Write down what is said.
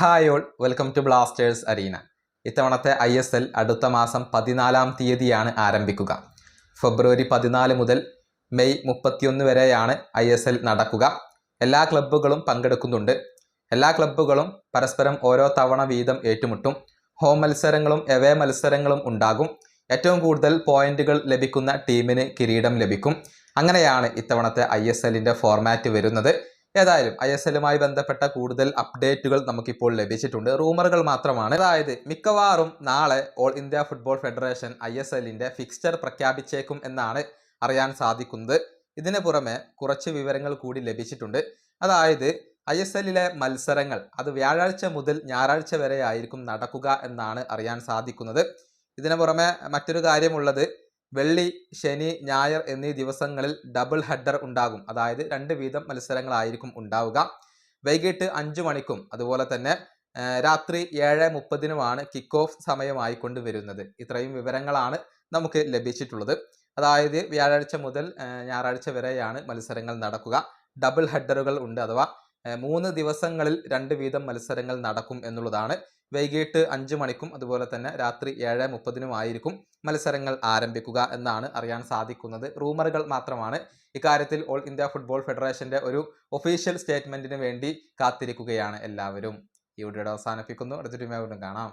Hi all welcome to Blasters arena. ഇത്തവണത്തെ I S L അടുത്ത മാസം പതിനാലാം തീയതിയാണ് ആരംഭിക്കുക. ഫെബ്രുവരി പതിനാല് മുതൽ മെയ് മുപ്പത്തിയൊന്ന് വരെയാണ് ഐ എസ് എൽ നടക്കുക. എല്ലാ ക്ലബ്ബുകളും പങ്കെടുക്കുന്നുണ്ട്. എല്ലാ ക്ലബ്ബുകളും പരസ്പരം ഓരോ തവണ വീതം ഏറ്റുമുട്ടും. ഹോം മത്സരങ്ങളും എവേ മത്സരങ്ങളും ഉണ്ടാകും. ഏറ്റവും കൂടുതൽ പോയിന്റുകൾ ലഭിക്കുന്ന ടീമിന് കിരീടം ലഭിക്കും. അങ്ങനെയാണ് ഇത്തവണത്തെ ഐ എസ് എല്ലിന്റെ ഫോർമാറ്റ് വരുന്നത്. ഏതായാലും ഐ എസ് എല്ലുമായി ബന്ധപ്പെട്ട കൂടുതൽ അപ്ഡേറ്റുകൾ നമുക്കിപ്പോൾ ലഭിച്ചിട്ടുണ്ട്. റൂമറുകൾ മാത്രമാണ്. അതായത് മിക്കവാറും നാളെ all India football federation I S എല്ലിന്റെ ഫിക്സ്ചർ പ്രഖ്യാപിച്ചേക്കും എന്നാണ് അറിയാൻ സാധിക്കുന്നത്. ഇതിന് പുറമെ കുറച്ച് വിവരങ്ങൾ കൂടി ലഭിച്ചിട്ടുണ്ട്. അതായത് ഐ എസ് എല്ലിലെ മത്സരങ്ങൾ അത് വ്യാഴാഴ്ച മുതൽ ഞായറാഴ്ച വരെ ആയിരിക്കും നടക്കുക എന്നാണ് അറിയാൻ സാധിക്കുന്നത്. ഇതിനു പുറമെ മറ്റൊരു കാര്യമുള്ളത് വെള്ളി ശനി ഞായർ എന്നീ ദിവസങ്ങളിൽ ഡബിൾ ഹെഡർ ഉണ്ടാകും. അതായത് രണ്ട് വീതം മത്സരങ്ങളായിരിക്കും ഉണ്ടാവുക. വൈകിട്ട് അഞ്ചു മണിക്കും അതുപോലെ തന്നെ രാത്രി ഏഴ് മുപ്പതിനുമാണ് കിക്ക് ഓഫ് സമയമായി കൊണ്ടുവരുന്നത് ഇത്രയും വിവരങ്ങളാണ് നമുക്ക് ലഭിച്ചിട്ടുള്ളത്. അതായത് വ്യാഴാഴ്ച മുതൽ ഞായറാഴ്ച വരെയാണ് മത്സരങ്ങൾ നടക്കുക. ഡബിൾ ഹെഡറുകൾ ഉണ്ട് അഥവാ മൂന്ന് ദിവസങ്ങളിൽ രണ്ട് വീതം മത്സരങ്ങൾ നടക്കും എന്നുള്ളതാണ് വൈകിട്ട് അഞ്ചു മണിക്കും അതുപോലെ തന്നെ രാത്രി ഏഴ് മുപ്പതിനുമായിരിക്കും മത്സരങ്ങൾ ആരംഭിക്കുക എന്നാണ് അറിയാൻ സാധിക്കുന്നത്. റൂമറുകൾ മാത്രമാണ് ഇക്കാര്യത്തിൽ ഓൾ ഇന്ത്യ ഫുട്ബോൾ ഫെഡറേഷന്റെ ഒരു ഒഫീഷ്യൽ സ്റ്റേറ്റ്മെന്റിന് വേണ്ടി കാത്തിരിക്കുകയാണ് എല്ലാവരും. ഈ വീഡിയോയുടെ അവസാനിപ്പിക്കുന്നു. അടുത്തൊരു കാണാം.